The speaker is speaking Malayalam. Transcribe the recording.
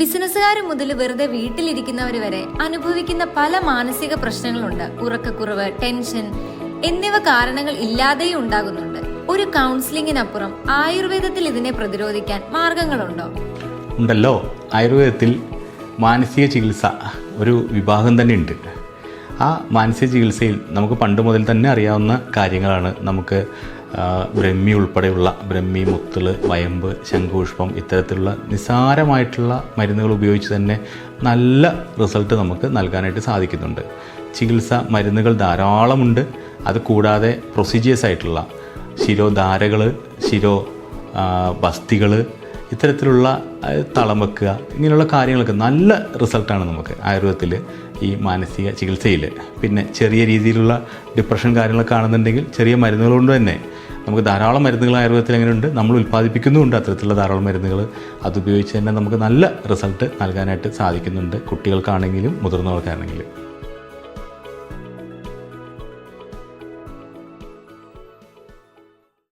ബിസിനസ്സുകാർ മുതൽ വെറുതെ വീട്ടിലിരിക്കുന്നവർ വരെ അനുഭവിക്കുന്ന പല മാനസിക പ്രശ്നങ്ങളുണ്ട്. ഉറക്കക്കുറവ് ടെൻഷൻ എന്നിവ കാരണങ്ങൾ ഇല്ലാതെയും ഉണ്ടാകുന്നുണ്ട്. ഒരു കൗൺസിലിംഗിനപ്പുറം ആയുർവേദത്തിൽ ഇതിനെ പ്രതിരോധിക്കാൻ മാർഗങ്ങളുണ്ടോ? ഉണ്ടല്ലോ. ആയുർവേദത്തിൽ മാനസിക ചികിത്സ ഒരു വിഭാഗം തന്നെ ഉണ്ട് ആ മാനസിക ചികിത്സയിൽ നമുക്ക് പണ്ട് മുതൽ തന്നെ അറിയാവുന്ന കാര്യങ്ങളാണ് നമുക്ക് ബ്രഹ്മി ഉൾപ്പെടെയുള്ള ബ്രഹ്മി മുത്തുൾ വയമ്പ് ശംഖുപുഷ്പം ഇത്തരത്തിലുള്ള നിസ്സാരമായിട്ടുള്ള മരുന്നുകൾ ഉപയോഗിച്ച് തന്നെ നല്ല റിസൾട്ട് നമുക്ക് നൽകാനായിട്ട് സാധിക്കുന്നുണ്ട്. ചികിത്സ മരുന്നുകൾ ധാരാളമുണ്ട്. അത് കൂടാതെ പ്രൊസീജിയേഴ്സ് ആയിട്ടുള്ള ശിരോധാരകൾ ശിരോ ബസ്തികൾ ഇത്തരത്തിലുള്ള തളം വെക്കുക ഇങ്ങനെയുള്ള കാര്യങ്ങളൊക്കെ നല്ല റിസൾട്ടാണ് നമുക്ക് ആയുർവേദത്തിൽ ഈ മാനസിക ചികിത്സയിൽ. പിന്നെ ചെറിയ രീതിയിലുള്ള ഡിപ്രഷൻ കാര്യങ്ങളൊക്കെ ആണെന്നുണ്ടെങ്കിൽ ചെറിയ മരുന്നുകൾ കൊണ്ട് തന്നെ നമുക്ക് ധാരാളം മരുന്നുകൾ ആയുർവേദത്തിൽ എങ്ങനെയുണ്ട് നമ്മൾ ഉൽപ്പാദിപ്പിക്കുന്നുമുണ്ട് അത്തരത്തിലുള്ള ധാരാളം മരുന്നുകൾ. അതുപയോഗിച്ച് തന്നെ നമുക്ക് നല്ല റിസൾട്ട് നൽകാനായിട്ട് സാധിക്കുന്നുണ്ട് കുട്ടികൾക്കാണെങ്കിലും മുതിർന്നവർക്കാണെങ്കിലും.